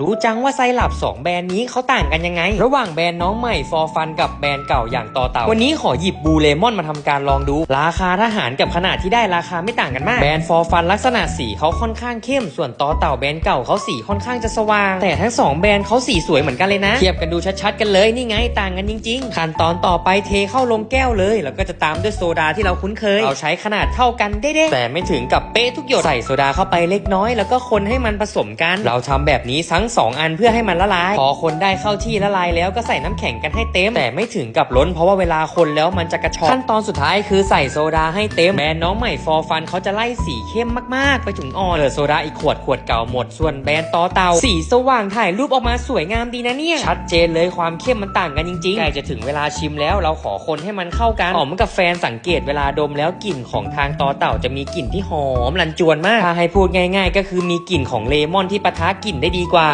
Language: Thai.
รู้จังว่าไซรัป2แบรนด์นี้เขาต่างกันยังไง ระหว่างแบรนด์น้องใหม่ฟอร์ฟันกับแบรนด์เก่าอย่างต่อเต่า วันนี้ขอหยิบบูเลมอนมาทำการลองดู ราคาทหารกับขนาดที่ได้ราคาไม่ต่างกันมาก แบรนด์ฟอร์ฟันลักษณะสีเขาค่อนข้างเข้ม ส่วนต่อเต่าแบรนด์เก่าเขาสีค่อนข้างจะสว่าง แต่ทั้งสองแบรนด์เขาสีสวยเหมือนกันเลยนะ เทียบกันดูชัดๆกันเลยนี่ไงต่างกันจริง ๆ ขั้นตอนต่อไปเทเข้าลงแก้วเลย แล้วก็จะตามด้วยโซดาที่เราคุ้นเคย เราใช้ขนาดเท่ากันเด้ๆแต่ไม่ถึงกับเป๊ะทุกหยด ใส่โซดาเข้าไปเล็กน้อย แล้วก็คนให้มันผสมกัน เราทำแบบนี้ทั้งสองอันเพื่อให้มันละลาย พอคนได้เข้าที่ละลายแล้วก็ใส่น้ำแข็งกันให้เต็ม แต่ไม่ถึงกับล้นเพราะว่าเวลาคนแล้วมันจะกระชอกขั้นตอนสุดท้ายคือใส่โซดาให้เต็มแบรนด์น้องใหม่ฟอร์ฟันเขาจะไล่สีเข้มมากๆ ไปถึงอ่อนเหลือโซดาอีกขวดขวดเก่าหมด ส่วนแบรนด์ต่อเตาสีสว่างถ่ายรูปออกมาสวยงามดีนะเนี่ย ชัดเจนเลยความเข้มมันต่างกันจริงๆใกล้จะถึงเวลาชิมแล้วเราขอคนให้มันเข้ากันหอมกับแฟนสังเกตเวลาดมแล้วกลิ่นของทางต่อเต่าจะมีกลิ่นที่หอมรันจวนมากถ้าให้พูดง่าย ๆ ก็คือมีกลิ่นของเลมอนที่ปะทะกลิ่นได้ดีกว่า